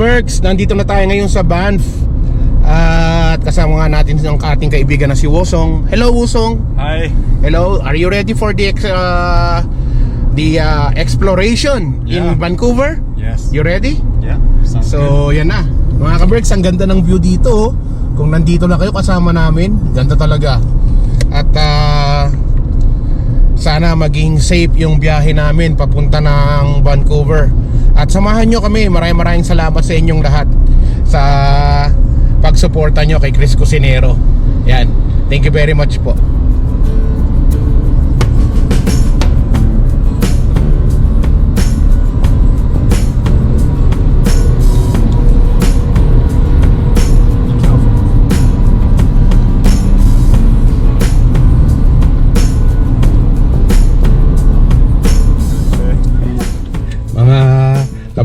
ka-Berks, nandito na tayo ngayon sa Banff. At kasama nga natin ang ating kaibigan na si Wosong. Hello Wosong. Hi. Hello, are you ready for the uh, the uh, exploration in Yeah. Vancouver? Yes. You ready? Yeah. Sounds So, yan na. Mga ka-Berks, ang ganda ng view dito. oh. Kung nandito na kayo kasama namin, ganda talaga. At uh, sana maging safe yung biyahe namin papunta ng Vancouver. At samahan nyo kami. Maraming maraming salamat sa inyong lahat sa pagsuporta nyo kay Chris Cusinero. Yan. Thank you very much po.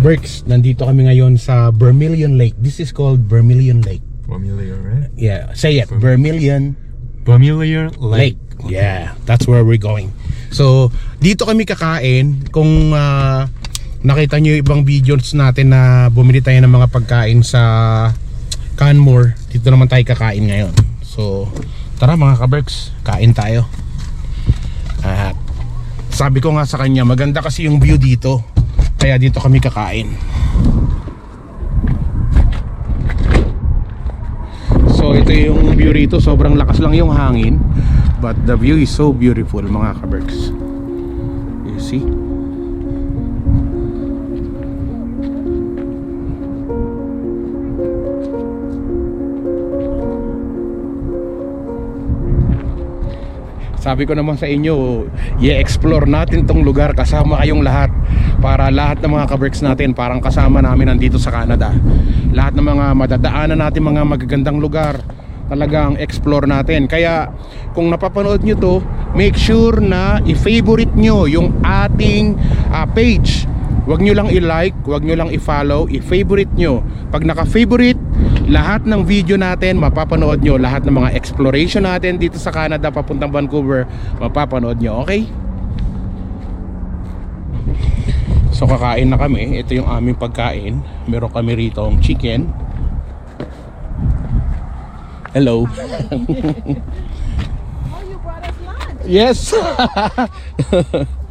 ka-Berks, nandito kami ngayon sa Vermilion Lake. This is called Vermilion Lake. Vermilion, right? Yeah, say it. Vermilion Vermilion Lake. Yeah, that's where we're going. So, dito kami kakain. Kung ah, nakita nyo yung ibang videos natin na bumili tayo ng mga pagkain sa Canmore, dito naman tayo kakain ngayon. So, tara mga kaberks, kain tayo. At sabi ko nga sa kanya, maganda kasi yung view dito. Kaya dito kami kakain. So ito yung view rito, sobrang lakas lang yung hangin But the view is so beautiful mga kaberks You see? Sabi ko naman sa inyo, i-explore natin tong lugar kasama kayong lahat para lahat ng mga kaberks natin parang kasama namin nandito sa Canada. Lahat ng mga madadaanan natin mga magagandang lugar talagang explore natin. Kaya kung napapanood nyo to, make sure na i-favorite nyo yung ating ah, page. Huwag nyo lang i-like, huwag nyo lang i-follow, i-favorite nyo. Pag naka-favorite, lahat ng video natin mapapanood nyo. Lahat ng mga exploration natin dito sa Canada papuntang Vancouver, mapapanood nyo, okay? So kakain na kami. Ito yung aming pagkain. Meron kami rito ang chicken. Hello. Oh, you brought us lunch. Yes.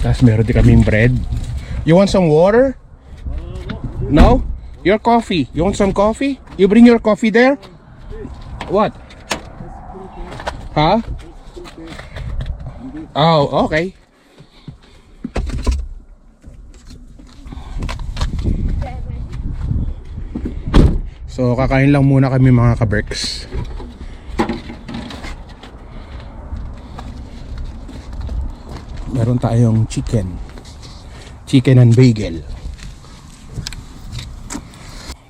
Tapos meron din kaming bread. You want some water? No? Your coffee. You want some coffee? You bring your coffee there? What? Huh? Oh, okay. So kakain lang muna kami mga kaberks. Meron tayong chicken. Chicken and bagel.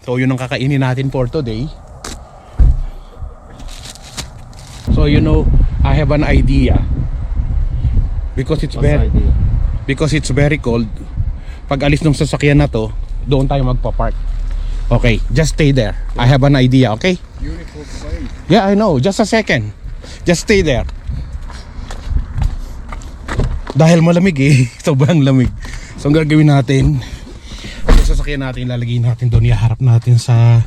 So yun ang kakainin natin for today. So you know, I have an idea. Because it's very because it's very cold. Pag alis ng sasakyan na to, doon tayo magpa-park. Okay, just stay there. I have an idea, okay? Beautiful place. Yeah, I know. Just a second. Just stay there. Dahil malamig eh. Sobrang lamig. So ang gagawin natin, yung sasakyan natin, ilalagay natin doon. Iharap natin sa...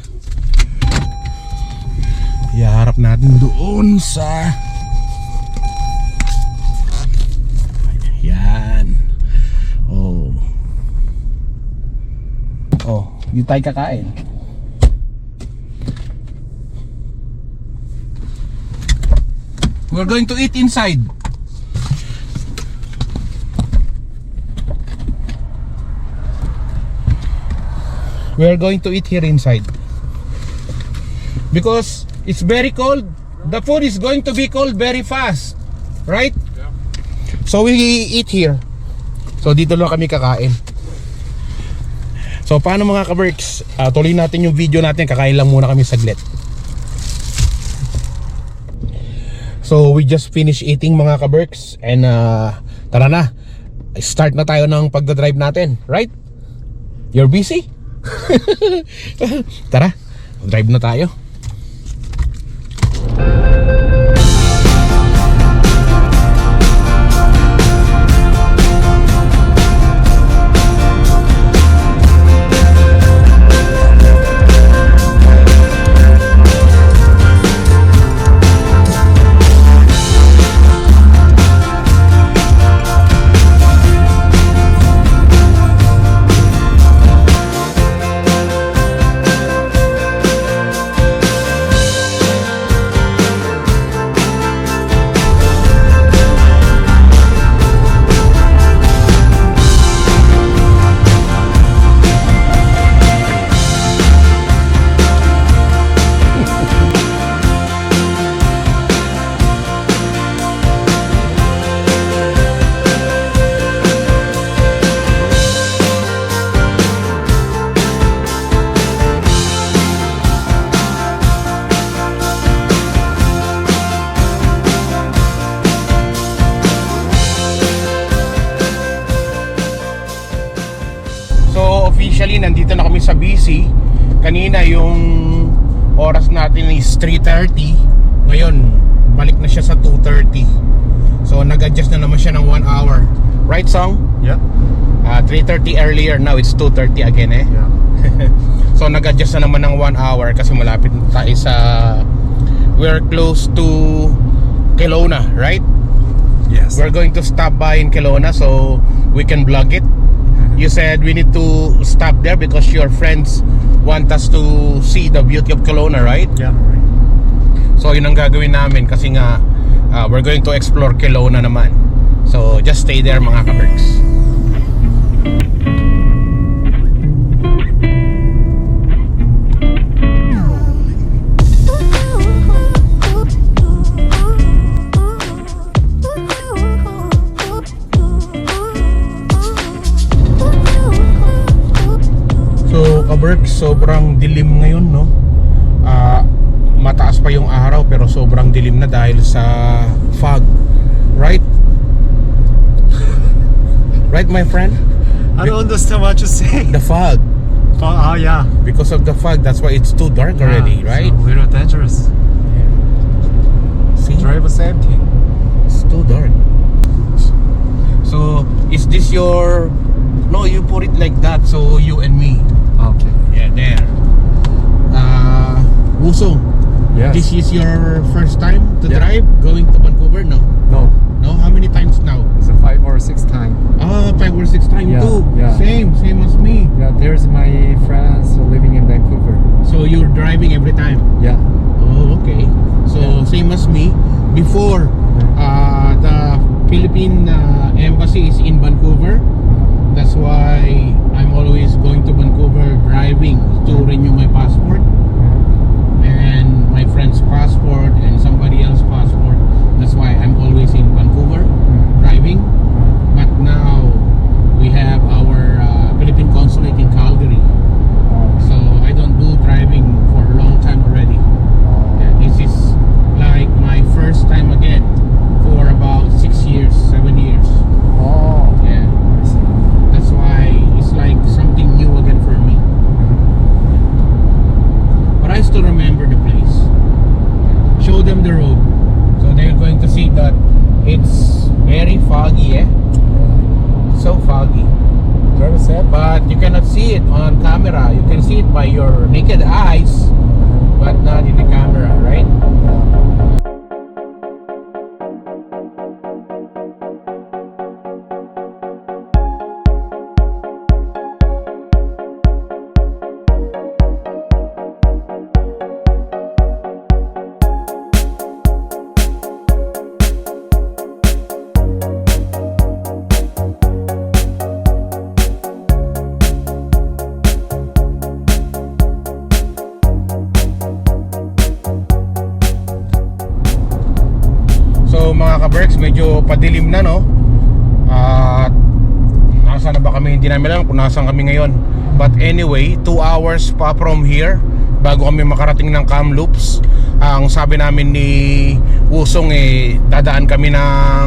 Iharap natin doon sa... Yan. Oh. Oh, di tayo kakain. We're going to eat inside. We are going to eat here inside. Because it's very cold. The food is going to be cold very fast. Right? So we eat here. So dito lang kami kakain. So paano mga ka-Berks? Ah, tuloy natin yung video natin. Kakain lang muna kami saglit. So we just finished eating mga ka-Berks and uh, tara na. Start na tayo ng pagdadrive natin, right? You're busy? Tara, drive na tayo. Sa BC. Kanina yung oras natin is 3.30. Ngayon, balik na siya sa 2.30. So nag-adjust na naman siya ng 1 hour. Right song? Yeah. Uh, 3.30 earlier, now it's 2.30 again eh. Yeah. so nag-adjust na naman ng 1 hour kasi malapit na tayo sa we're close to Kelowna, right? Yes. We're going to stop by in Kelowna so we can vlog it. You said we need to stop there because your friends want us to see the beauty of Kelowna, right? Yeah. Right. So yun ang gagawin namin kasi nga uh, we're going to explore Kelowna naman. So just stay there mga kaberks. So, kaberk, sobrang dilim ngayon, no? Ah, mataas pa yung araw pero sobrang dilim na dahil sa fog. Right? right, my friend? I don't understand what you say. The fog. Oh, oh yeah. Because of the fog, that's why it's too dark already, Yeah, right? So little dangerous. See? Driver safety. It's too dark. So, is this your... No, you put it like that, so you and me. Okay. Yeah, there. Uh, Wusong, Yes. this is your first time to Yeah. drive going to Vancouver? No. no. No? How many times now? It's a five or six time. Ah, five or six times Yeah, too. yeah. Same, same as me. Yeah. There's my friends living in Vancouver. So you're driving every time. Yeah. Oh, okay. So same as me. Before, uh, the Philippine uh, embassy is in Vancouver. That's why I'm always going to Vancouver driving to renew my passport and my friend's passport and somebody else's passport. That's why I'm always in Vancouver driving. But now kung nasaan kami ngayon. But anyway, 2 hours pa from here bago kami makarating ng Kamloops. Ang sabi namin ni Wusong eh dadaan kami ng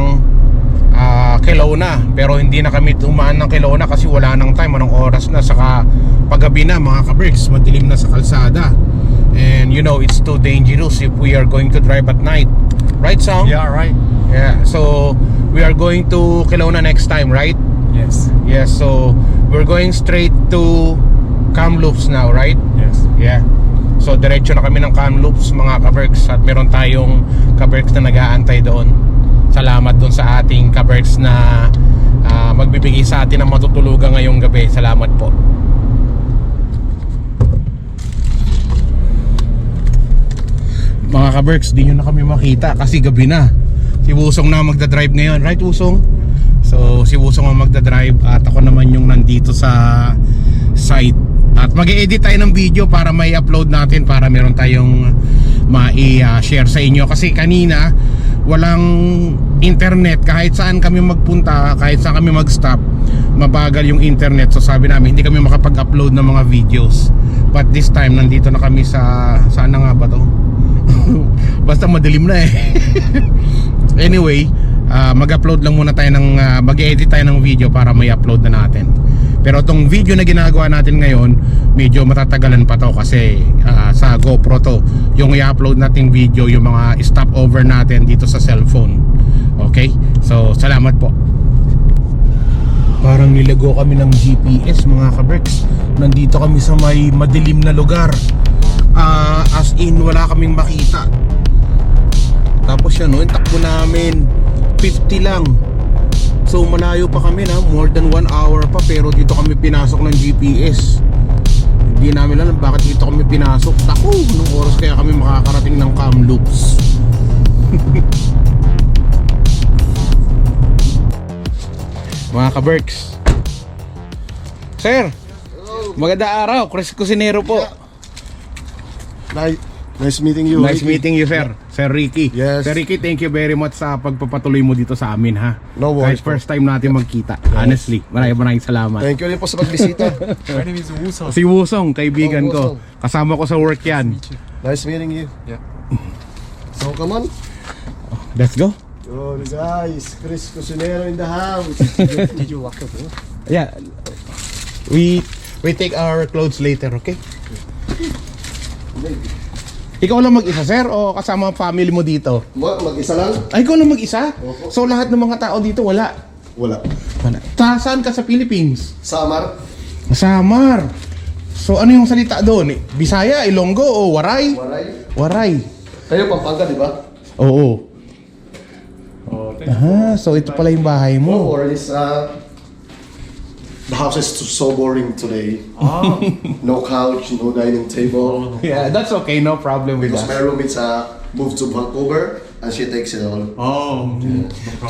ah, Kelowna pero hindi na kami tumaan ng Kelowna kasi wala nang time anong oras na saka paggabi na mga ka-Berks madilim na sa kalsada and you know it's too dangerous if we are going to drive at night right Song? Yeah. Right. Yeah, so we are going to Kelowna next time, right? Yes. Yes, so we're going straight to Kamloops now, right? Yes. Yeah. So diretso na kami ng Kamloops mga kaberks at meron tayong kaberks na nag-aantay doon. Salamat doon sa ating kaberks na ah, magbibigay sa atin ng matutulugan ngayong gabi. Salamat po. Mga kaberks, di nyo na kami makita kasi gabi na. Si Wusong na magdadrive ngayon. Right, Wusong? So, si Wusong ang magdadrive at ako naman yung nandito sa site. At mag edit tayo ng video para may upload natin para meron tayong mai-share sa inyo. Kasi kanina, walang internet. Kahit saan kami magpunta, kahit saan kami mag-stop, mabagal yung internet. So sabi namin, hindi kami makapag-upload ng mga videos. But this time, nandito na kami sa... Saan na nga ba to? Basta madilim na eh. anyway, ah, mag-upload lang muna tayo ng ah, mag-edit tayo ng video para may upload na natin. Pero tong video na ginagawa natin ngayon, medyo matatagalan pa to kasi ah, sa GoPro to. Yung i-upload nating video, yung mga stopover natin dito sa cellphone. Okay? So, salamat po. Parang nilago kami ng GPS mga kabricks. Nandito kami sa may madilim na lugar. Ah, as in, wala kaming makita. Tapos yan, no, yung takbo namin 50 lang. So malayo pa kami na, more than 1 hour pa pero dito kami pinasok ng GPS. Hindi namin alam bakit dito kami pinasok. Tako, nung oras kaya kami makakarating ng Kamloops. Mga ka-Berks. Sir, maganda araw. Chris Cusinero po. Nice, nice meeting you. Nice Ricky. meeting you, sir. Sir Ricky. Yes. Sir Ricky, thank you very much sa pagpapatuloy mo dito sa amin, ha? No worries Kahit first time natin magkita. Honestly, maraming maraming salamat. Thank you rin po sa pagbisita. My name is Wusong. Si Wusong, kaibigan Oh, ko. Wusong. Kasama ko sa work yan. nice meeting you. Yeah. So come on. Let's go. Yo guys, Chris Cusinero in the house. Did you lock the door? Yeah. We we take our clothes later, okay? Ikaw lang mag-isa, sir, o kasama ang family mo dito? Mo, mag-isa lang? Ay, ikaw lang mag-isa? Opo. So lahat ng mga tao dito wala? Wala. Wala. Sa, saan ka sa Philippines? Samar? Samar. So ano yung salita doon? Bisaya, Ilonggo o Waray? Waray? Waray. Kayo Pampanga, di ba? Oo. Ah, so ito pala yung bahay mo. worries. Uh, the house is so boring today. no couch, no dining table. Yeah, that's okay. No problem with Because my that. roommate uh, moved to Vancouver and she takes it all. Oh.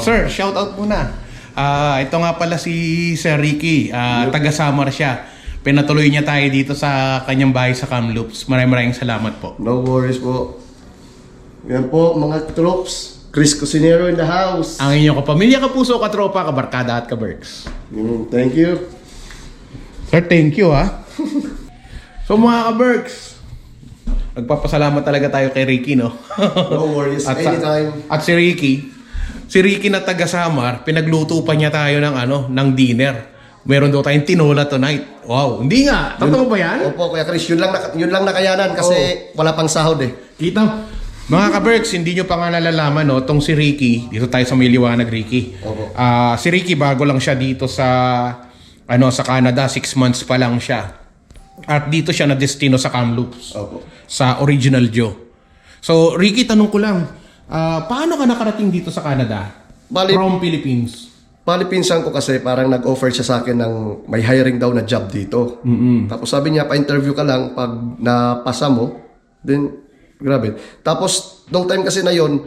Sir, shout out muna. Ah, ito nga pala si Sir Ricky. Ah, taga Samar siya. Pinatuloy niya tayo dito sa kanyang bahay sa Kamloops. Maraming maraming salamat po. No worries po. Yan po, mga troops. Chris Cusinero in the house. Ang inyong kapamilya, kapuso, katropa, kabarkada at kaberks. Mm, thank you. Sir, thank you ha. so mga kaberks, nagpapasalamat talaga tayo kay Ricky, no? No worries. At sa- Anytime. At si Ricky, si Ricky na taga Samar, pinagluto pa niya tayo ng ano, ng dinner. Meron daw tayong tinola tonight. Wow, hindi nga. Totoo ba yan? Opo, Kuya Chris, yun lang, na, yun lang nakayanan kasi wala pang sahod eh. Kita. Mga ka-Berks, hindi nyo pa nga nalalaman, no? Tong si Ricky, dito tayo sa may liwanag, Ricky. Opo. Ah, si Ricky, bago lang siya dito sa, ano, sa Canada. Six months pa lang siya. At dito siya na destino sa Kamloops. Opo. Sa Original Joe. So, Ricky, tanong ko lang, ah, paano ka nakarating dito sa Canada? Bali- From Philippines. Bali, pinsan ko kasi parang nag-offer siya sa akin ng may hiring daw na job dito. Tapos sabi niya, pa-interview ka lang pag napasa mo. Then, grabe. Tapos, nung time kasi na yon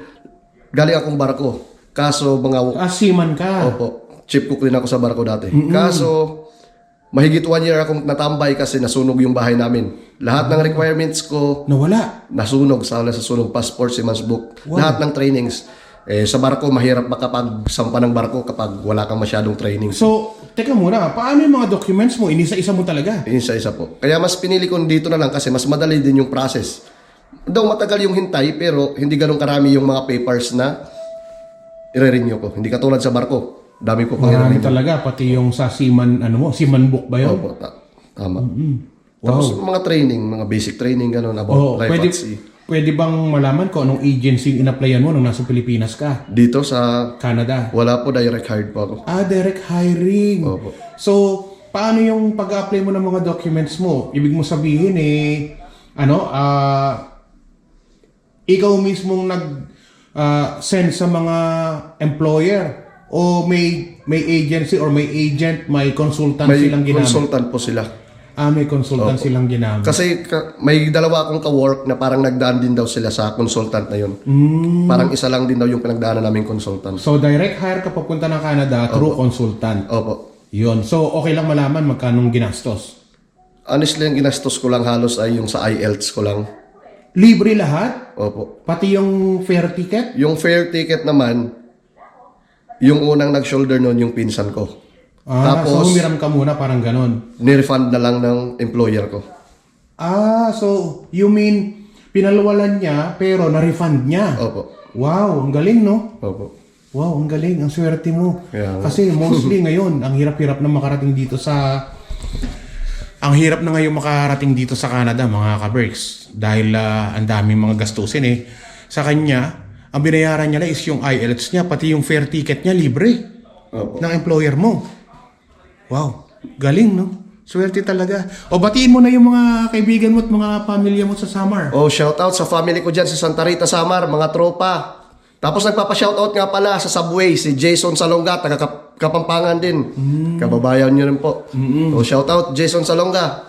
galing akong barko. Kaso, mga Ah, seaman ka. Opo. Chief cook din ako sa barko dati. Kaso, mahigit one year akong natambay kasi nasunog yung bahay namin. Lahat ng requirements ko, Nawala. nasunog. Sa sa sunog, passport, seaman's book. Lahat ng trainings. Eh, sa barko, mahirap makapagsampa ng barko kapag wala kang masyadong training. So, teka muna, paano yung mga documents mo? Inisa-isa mo talaga? Isa-isa po. Kaya mas pinili ko dito na lang kasi mas madali din yung process. Daw matagal yung hintay pero hindi ganun karami yung mga papers na i-renew ko. Hindi katulad sa barko. Dami ko pang Marami i-renew. talaga, pati yung sa seaman, ano mo, seaman book ba yun? Opo, ta- tama. Tapos mga training, mga basic training ganun about Oo, life pwede, at sea. pwede bang malaman ko anong agency yung in-applyan mo nung nasa Pilipinas ka? Dito sa Canada? wala po direct hired po ako. Ah, direct hiring. Opo. So, paano yung pag-apply mo ng mga documents mo? Ibig mo sabihin eh, ano, ah, ikaw mismong nag ah, send sa mga employer o may may agency or may agent, may consultant May silang ginamit? consultant po sila. ah, may consultant silang ginamit. Kasi ka- may dalawa akong ka-work na parang nagdaan din daw sila sa consultant na yun. Hmm. Parang isa lang din daw yung pinagdaanan naming consultant. So, direct hire ka papunta ng Canada through consultant. Opo. Yun. So, okay lang malaman magkano ginastos. Honestly, ang ginastos ko lang halos ay yung sa IELTS ko lang. Libre lahat? Opo. Pati yung fare ticket? Yung fare ticket naman, yung unang nag-shoulder noon yung pinsan ko. Ah, so Tapos, humiram ka muna, parang ganon. nirefund na lang ng employer ko. Ah, so you mean, pinalwalan niya, pero na-refund niya? Opo. Wow, ang galing, no? Opo. Wow, ang galing, ang swerte mo. Nga. Kasi mostly ngayon, ang hirap-hirap na makarating dito sa ang hirap na ngayon makarating dito sa Canada mga ka-Berks dahil ah, ang daming mga gastusin eh. Sa kanya, ang binayaran niya lang is yung IELTS niya, pati yung fare ticket niya libre Opo. ng employer mo. Wow, galing no? Swerte talaga. O batiin mo na yung mga kaibigan mo at mga pamilya mo sa Samar. Oh, shout out sa family ko dyan sa Santa Rita, Samar, mga tropa. Tapos nagpapa-shoutout nga pala sa Subway, si Jason Salonga, taga Kap- Kapampangan din. Kababayan nyo rin po. Oh, shout out Jason Salonga.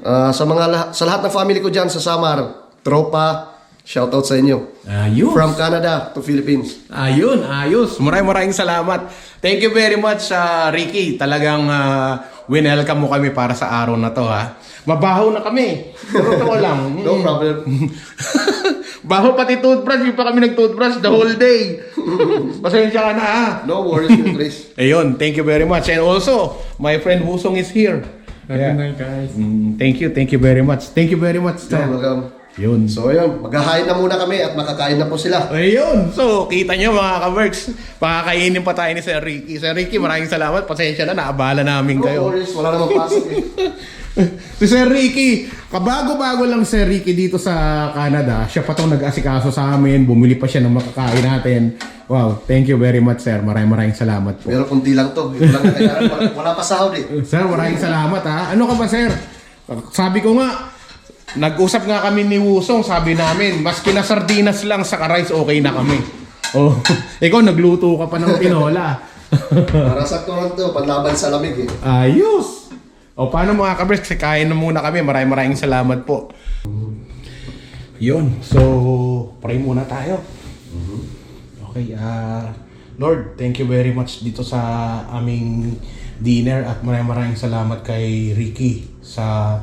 Ah, sa mga lah- sa lahat ng family ko dyan sa Samar, tropa, shout out sa inyo. Ayun. From Canada to Philippines. Ayun, ayos. Maraming maraming salamat. Thank you very much, sa Ricky. Talagang uh, winelcome mo kami para sa araw na to, ha. Mabaho na kami. Totoo lang. No problem. Baho pati toothbrush. Hindi pa kami nag-toothbrush the whole day. Pasensya ka na, ha. No worries, Chris. Ayun, thank you very much. And also, my friend Wusong is here. Good night, guys. Mm, thank you, thank you very much. Thank you very much, You're sir. welcome. Yun. So, ayun, maghahain na muna kami at makakain na po sila. Ayun. So, kita nyo mga ka-works. Pakakainin pa tayo ni Sir Ricky. Sir Ricky, maraming salamat. Pasensya na, naabala namin No kayo. worries, wala namang pasok eh. si Sir Ricky, kabago-bago lang Sir Ricky dito sa Canada. Siya pa tong nag-asikaso sa amin. Bumili pa siya ng makakain natin. Wow, thank you very much, sir. Maraming maraming salamat po. Pero kunti lang to. Ito lang kaya wala, wala pa sahod eh. Sir, maraming salamat ha. Ano ka ba, sir? Sabi ko nga, nag-usap nga kami ni Wusong, sabi namin, maski na sardinas lang sa rice, okay na kami. Oh, ikaw nagluto ka pa ng tinola. Para sakto lang to, panlaban sa lamig eh. Ayos! O paano mga kabres, kain na muna kami. Maraming maraming salamat po. Yun, so pray muna tayo. Okay, ah Lord, thank you very much dito sa aming dinner at maraming maraming salamat kay Ricky sa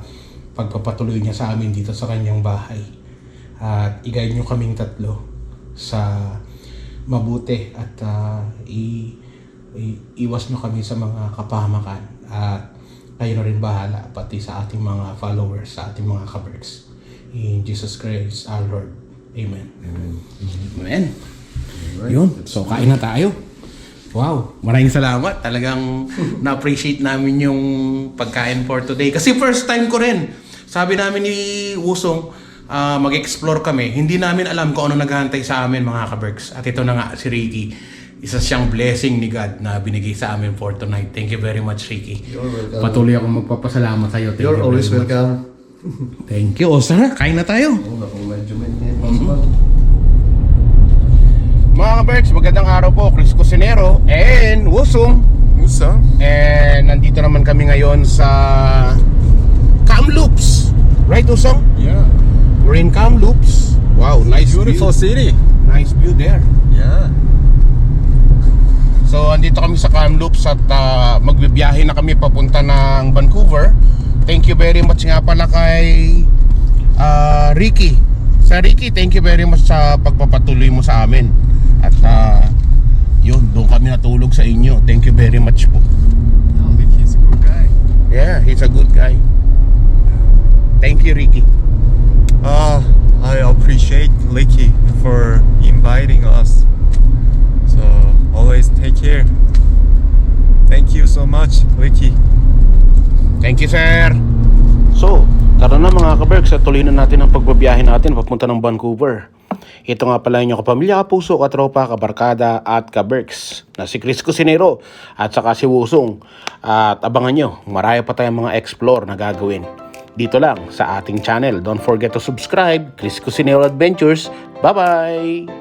pagpapatuloy niya sa amin dito sa kanyang bahay. At i-guide niyo kaming tatlo sa mabuti at ah, i, i- iwas niyo kami sa mga kapahamakan at kayo na rin bahala pati sa ating mga followers, sa ating mga kaberks. In Jesus Christ our Lord. Amen. Amen. Yun. So, kain na tayo. Wow. Maraming salamat. Talagang na-appreciate namin yung pagkain for today. Kasi first time ko rin. Sabi namin ni Wusong, ah, mag-explore kami. Hindi namin alam kung ano naghahantay sa amin mga kaberks. At ito na nga si Ricky. Isa siyang blessing ni God na binigay sa amin for tonight. Thank you very much, Ricky. You're welcome. Patuloy akong magpapasalamat sa iyo. Thank You're you always much. welcome. Thank you. O, sana, kain na tayo. Oo kung medyo possible. Mga kaberks, magandang araw po. Chris Cusinero and Wusong. Musa? And nandito naman kami ngayon sa Kamloops. Right, Usong? Yeah. We're in Kamloops. Wow, nice Beautiful view. city. Nice view there. Yeah. So, andito kami sa Kamloops at ah, magbibiyahe na kami papunta ng Vancouver. Thank you very much nga pala kay ah, Ricky. Sa Ricky, thank you very much sa pagpapatuloy mo sa amin. At ah, yun, doon kami natulog sa inyo. Thank you very much po. Oh, Ricky's a good guy. Yeah, he's a good guy. Thank you, Ricky. Uh, I appreciate Licky for inviting us. So always take care. Thank you so much, Licky. Thank you, sir. So, tara na mga kaberks at tuloy na natin ang pagbabiyahe natin papunta ng Vancouver. Ito nga pala inyong kapamilya, kapuso, katropa, kabarkada at kaberks na si Chris Cusinero at saka si Wusong. At abangan nyo, maraya pa tayong mga explore na gagawin. Dito lang sa ating channel. Don't forget to subscribe, Chris Cusinero Adventures. Bye-bye!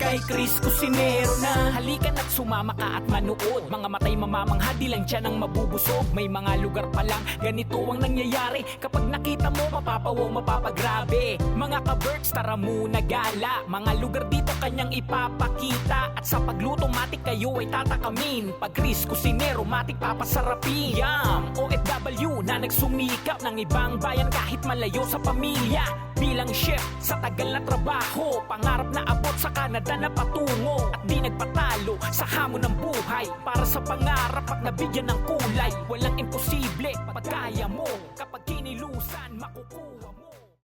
Kay Chris Cusinero na. Halika na't sumama ka at manood. Mga matay mamamangha di lang dyan ang mabubusog. May mga lugar pa lang ganito ang nangyayari. Kapag nakita mo mapapawaw mapapagrabe. Mga ka-birds tara muna gala. Mga lugar dito kanyang ipapakita. At sa pagluto matik kayo ay tatakamin. Pag Chris Cusinero matik papasarapin. Yum! OFW Na nagsumikap ng ibang bayan kahit malayo sa pamilya. Bilang chef sa tagal na trabaho Pangarap na abot sa Canada na patungo At di nagpatalo sa hamon ng buhay. Para sa pangarap at nabigyan ng kulay Walang imposible pag kaya mo. Kapag kinilusan makukuha